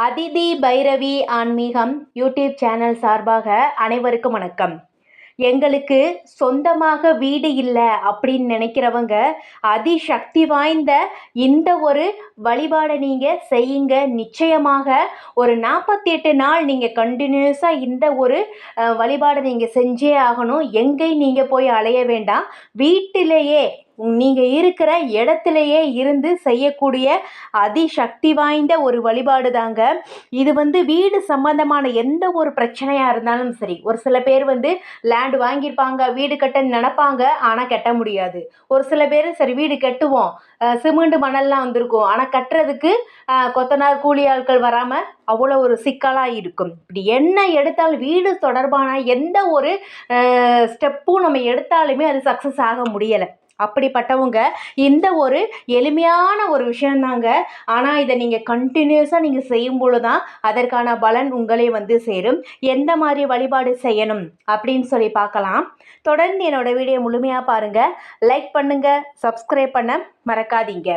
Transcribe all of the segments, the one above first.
அதிதி பைரவி ஆன்மீகம் YouTube channel சார்பாக அனைவருக்கும் வணக்கம். எங்களுக்கு சொந்தமாக வீடு இல்லை அப்படின்னு நினைக்கிறவங்க அதிசக்தி வாய்ந்த இந்த ஒரு வழிபாடை நீங்கள் செய்யுங்க. நிச்சயமாக ஒரு நாற்பத்தி எட்டு நாள் நீங்கள் கண்டினியூஸாக இந்த ஒரு வழிபாடை நீங்கள் செஞ்சே ஆகணும். எங்கேயும் நீங்கள் போய் அலைய வேண்டாம். வீட்டிலேயே நீங்கள் இருக்கிற இடத்துலையே இருந்து செய்யக்கூடிய அதிசக்தி வாய்ந்த ஒரு வழிபாடு தாங்க இது வந்து வீடு சம்பந்தமான எந்த ஒரு பிரச்சனையாக இருந்தாலும் சரி ஒரு சில பேர் வந்து லேண்ட் வாங்கியிருப்பாங்க வீடு கட்ட நினப்பாங்க ஆனால் கட்ட முடியாது. ஒரு சில பேர் சரி வீடு கட்டுவோம் சிமெண்ட் மணல்லாம் வந்திருக்கும் ஆனால் கட்டுறதுக்கு கொத்தனார் கூலி ஆட்கள் வராமல் அவ்வளோ ஒரு சிக்கலாக இருக்கும். இப்படி என்ன எடுத்தாலும் வீடு தொடர்பான எந்த ஒரு ஸ்டெப்பும் நம்ம எடுத்தாலுமே அது சக்ஸஸ் ஆக முடியலை. அப்படிப்பட்டவங்க இந்த ஒரு எளிமையான ஒரு விஷயந்தாங்க ஆனால் இதை நீங்கள் கண்டினியூஸாக நீங்கள் செய்யும்பொழுது தான் அதற்கான பலன் உங்களே வந்து சேரும். எந்த மாதிரி வழிபாடு செய்யணும் அப்படின்னு சொல்லி பார்க்கலாம். தொடர்ந்து என்னோட வீடியோ முழுமையாக பாருங்கள் லைக் பண்ணுங்கள் சப்ஸ்கிரைப் பண்ண மறக்காதீங்க.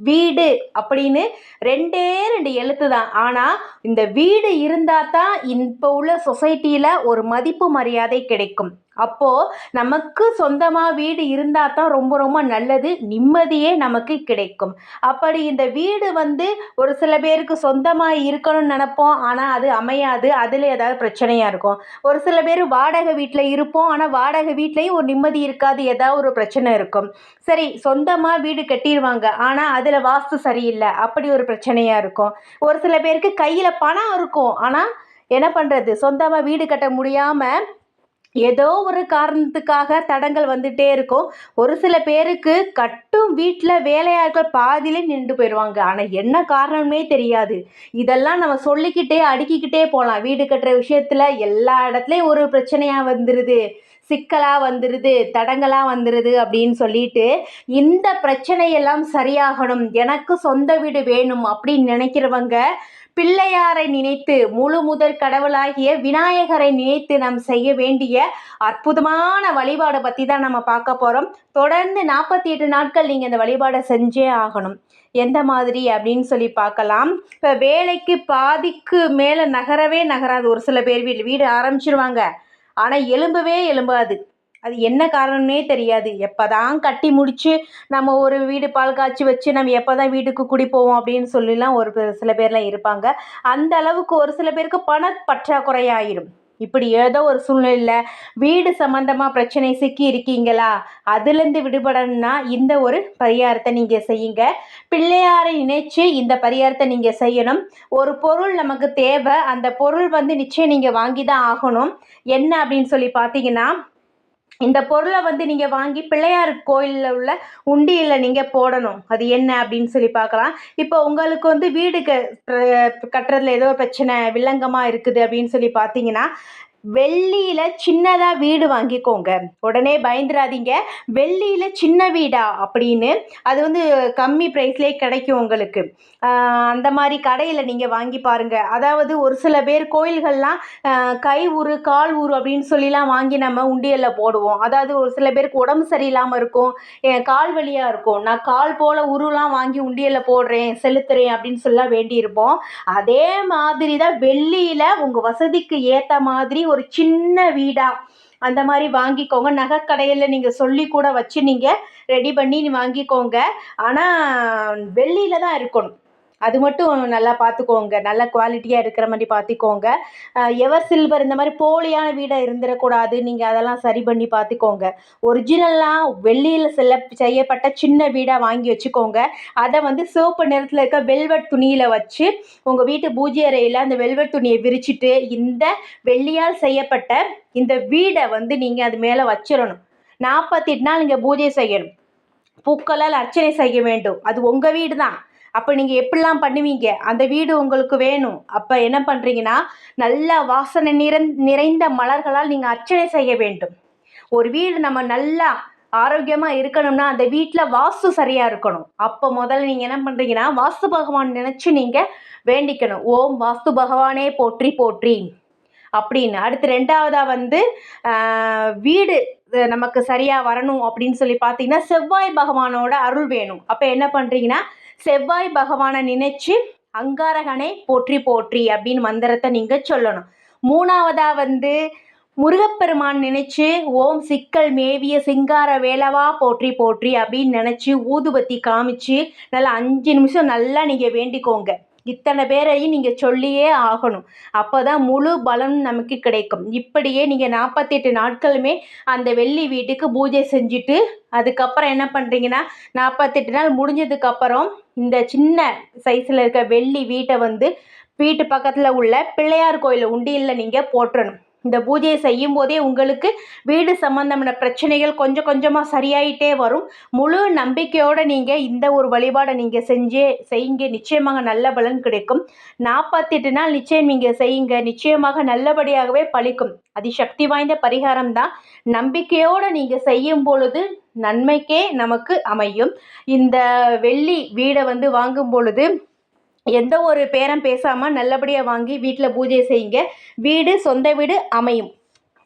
வீடு அப்படின்னு ரெண்டே ரெண்டு எழுத்து தான். ஆனால் இந்த வீடு இருந்தால் தான் இப்போ உள்ள சொசைட்டியில் ஒரு மதிப்பு மரியாதை கிடைக்கும். அப்போது நமக்கு சொந்தமாக வீடு இருந்தால் தான் ரொம்ப ரொம்ப நல்லது. நிம்மதியே நமக்கு கிடைக்கும். அப்படி இந்த வீடு வந்து ஒரு சில பேருக்கு சொந்தமாக இருக்கணும்னு நினப்போம். ஆனால் அது அமையாது. அதில் ஏதாவது பிரச்சனையாக இருக்கும். ஒரு சில பேர் வாடகை வீட்டில் இருப்போம். ஆனால் வாடகை வீட்லேயும் ஒரு நிம்மதி இருக்காது. ஏதாவது ஒரு பிரச்சனை இருக்கும். சரி சொந்தமாக வீடு கட்டிடுவாங்க. ஆனால் அதில் வாஸ்து சரியில்லை. அப்படி ஒரு பிரச்சனையாக இருக்கும். ஒரு சில பேருக்கு கையில் பணம் இருக்கும். ஆனால் என்ன பண்ணுறது சொந்தமாக வீடு கட்ட முடியாமல் ஏதோ ஒரு காரணத்துக்காக தடங்கள் வந்துட்டே இருக்கும். ஒரு சில பேருக்கு கட்டும் வீட்டில் வேலையாட்கள் பாதியிலே நின்று போயிடுவாங்க ஆனால் என்ன காரணமே தெரியாது. இதெல்லாம் நம்ம சொல்லிக்கிட்டே அடுக்கிக்கிட்டே போகலாம் வீடு கட்டுற விஷயத்தில் எல்லா இடத்துலையும் ஒரு பிரச்சனையாக வந்துடுது சிக்கலாக வந்துடுது தடங்களாக வந்துடுது அப்படின்னு சொல்லிட்டு இந்த பிரச்சனையெல்லாம் சரியாகணும் எனக்கு சொந்த வீடு வேணும் அப்படின்னு நினைக்கிறவங்க பிள்ளையாரை நினைத்து முழு முதற் கடவுளாகிய விநாயகரை நினைத்து நாம் செய்ய வேண்டிய அற்புதமான வழிபாடை பற்றி தான் நம்ம பார்க்க போகிறோம் தொடர்ந்து நாற்பத்தி எட்டு நாட்கள் நீங்கள் இந்த வழிபாடை செஞ்சே ஆகணும். எந்த மாதிரி அப்படின்னு சொல்லி பார்க்கலாம். இப்போ வேலைக்கு பாதிக்கு மேலே நகரவே நகராது. ஒரு சில பேர் வீடு வீடு ஆரம்பிச்சிருவாங்க. ஆனால் எலும்பவே எலும்பாது. அது என்ன காரணம்னே தெரியாது. எப்போ தான் கட்டி முடித்து நம்ம ஒரு வீடு பால் காய்ச்சி வச்சு நம்ம எப்போ தான் வீட்டுக்கு குடி போவோம் அப்படின்னு சொல்லிலாம் ஒரு சில பேர்லாம் இருப்பாங்க. அந்த அளவுக்கு ஒரு சில பேருக்கு பண பற்றாக்குறையாயிடும் இப்படி ஏதோ ஒரு சூழ்நிலையில் வீடு சம்மந்தமாக பிரச்சனை சிக்கி இருக்கீங்களா? அதுலேருந்து விடுபடணும்னா இந்த ஒரு பரிகாரத்தை நீங்கள் செய்யுங்க. பிள்ளையாரை நினைச்சு இந்த பரிகாரத்தை நீங்கள் செய்யணும். ஒரு பொருள் நமக்கு தேவை. அந்த பொருள் வந்து நிச்சயம் நீங்கள் வாங்கி தான் ஆகணும். என்ன அப்படின்னு சொல்லி பார்த்தீங்கன்னா இந்த பொருளை வந்து நீங்கள் வாங்கி பிள்ளையார் கோயிலில் உள்ள உண்டியில் நீங்கள் போடணும். அது என்ன அப்படின்னு சொல்லி பார்க்கலாம். இப்போ உங்களுக்கு வந்து வீடு க கட்டுறதுல ஏதோ பிரச்சனை வில்லங்கமாக இருக்குது அப்படின்னு சொல்லி பார்த்தீங்கன்னா வெள்ளியில் சின்னதாக வீடு வாங்கிக்கோங்க. உடனே பயந்துடாதீங்க வெள்ளியில் சின்ன வீடா அப்படின்னு அது வந்து கம்மி ப்ரைஸ்லேயே கிடைக்கும் உங்களுக்கு. அந்த மாதிரி கடையில் நீங்கள் வாங்கி பாருங்கள் அதாவது ஒரு சில பேர் கோயில்கள்லாம் கை ஊறு கால் ஊறு அப்படின்னு சொல்லிலாம் வாங்கி நம்ம உண்டியலில் போடுவோம். அதாவது ஒரு சில பேருக்கு உடம்பு சரியில்லாமல் இருக்கும். கால் வலியாக இருக்கும். நான் கால் போல் உருலாம் வாங்கி உண்டியலில் போடுறேன் செலுத்துறேன் அப்படின்னு சொல்லலாம் வேண்டியிருப்போம். அதே மாதிரி தான் வெள்ளியில் உங்கள் வசதிக்கு ஏற்ற மாதிரி ஒரு சின்ன வீடாக அந்த மாதிரி வாங்கிக்கோங்க. நகைக்கடையில் நீங்கள் சொல்லி கூட வச்சு நீங்கள் ரெடி பண்ணி நீ வாங்கிக்கோங்க. ஆனால் வெள்ளியில் தான் இருக்கணும். அது மட்டும் நல்லா பார்த்துக்கோங்க நல்ல குவாலிட்டியாக இருக்கிற மாதிரி பார்த்துக்கோங்க எவர் சில்வர் இந்த மாதிரி போலியான வீடாக இருந்துடக்கூடாது நீங்கள் அதெல்லாம் சரி பண்ணி பார்த்துக்கோங்க ஒரிஜினலாக வெள்ளியில் செல்ல செய்யப்பட்ட சின்ன வீடாக வாங்கி வச்சுக்கோங்க. அதை வந்து சிவப்பு நிறத்தில் இருக்க வெல்வெட் துணியில் வச்சு உங்கள் வீட்டு பூஜை அறையில் அந்த வெல்வெட் துணியை விரிச்சிட்டு இந்த வெள்ளியால் செய்யப்பட்ட இந்த வீடை வந்து நீங்கள் அது மேலே வச்சிடணும் நாற்பத்தெட்டு நாள் நீங்கள் பூஜை செய்யணும். பூக்களால் அர்ச்சனை செய்ய வேண்டும். அது உங்கள் வீடு தான் அப்போ நீங்கள் எப்படிலாம் பண்ணுவீங்க? அந்த வீடு உங்களுக்கு வேணும். அப்போ என்ன பண்ணுறீங்கன்னா நல்ல வாசனை நிறந் நிறைந்த மலர்களால் நீங்கள் அர்ச்சனை செய்ய வேண்டும். ஒரு வீடு நம்ம நல்லா ஆரோக்கியமாக இருக்கணும்னா அந்த வீட்டில் வாஸ்து சரியாக இருக்கணும். அப்போ முதல்ல நீங்கள் என்ன பண்ணுறீங்கன்னா வாஸ்து பகவான் நினச்சி நீங்கள் வேண்டிக்கணும். ஓம் வாஸ்து பகவானே போற்றி போற்றி அப்படின்னு. அடுத்து ரெண்டாவதாக வந்து வீடு நமக்கு சரியாக வரணும் அப்படின்னு சொல்லி பார்த்தீங்கன்னா செவ்வாய் பகவானோட அருள் வேணும். அப்போ என்ன பண்ணுறீங்கன்னா செவ்வாய் பகவானை நினைச்சு அங்காரகனை போற்றி போற்றி அப்படின்னு மந்திரத்தை நீங்கள் சொல்லணும். மூணாவதா வந்து முருகப்பெருமான் நினைச்சு ஓம் சிக்கல் மேவிய சிங்கார வேலவா போற்றி போற்றி அப்படின்னு நினச்சி ஊதுபத்தி காமிச்சு நல்லா அஞ்சு நிமிஷம் நல்லா நீங்கள் வேண்டிக்கோங்க. இத்தனை பேரையும் நீங்கள் சொல்லியே ஆகணும். அப்போ தான் முழு பலம் நமக்கு கிடைக்கும். இப்படியே நீங்கள் நாற்பத்தெட்டு நாட்களுமே அந்த வெள்ளி வீட்டுக்கு பூஜை செஞ்சுட்டு அதுக்கப்புறம் என்ன பண்ணுறீங்கன்னா நாற்பத்தெட்டு நாள் முடிஞ்சதுக்கப்புறம் இந்த சின்ன சைஸில் இருக்க வெள்ளி வீட்டை வந்து வீட்டு பக்கத்தில் உள்ள பிள்ளையார் கோயில் உண்டியலில் நீங்கள் போட்டுறணும் இந்த பூஜையை செய்யும் போதே உங்களுக்கு வீடு சம்பந்தமான பிரச்சனைகள் கொஞ்சம் கொஞ்சமாக சரியாயிட்டே வரும். முழு நம்பிக்கையோடு நீங்கள் இந்த ஒரு வழிபாடை நீங்கள் செஞ்சே செய்யுங்க. நிச்சயமாக நல்ல பலன் கிடைக்கும். நாற்பத்தெட்டு நாள் நிச்சயம் நீங்கள் செய்யுங்க. நிச்சயமாக நல்லபடியாகவே பழிக்கும். அதிசக்தி வாய்ந்த பரிகாரம் தான். நம்பிக்கையோடு நீங்கள் செய்யும் பொழுது நன்மைக்கே நமக்கு அமையும். இந்த வெள்ளி வீடை வந்து வாங்கும் பொழுது எந்த ஒரு பேரம் பேசாமல் நல்லபடியாக வாங்கி வீட்டில் பூஜை செய்யுங்க. வீடு சொந்த வீடு அமையும்.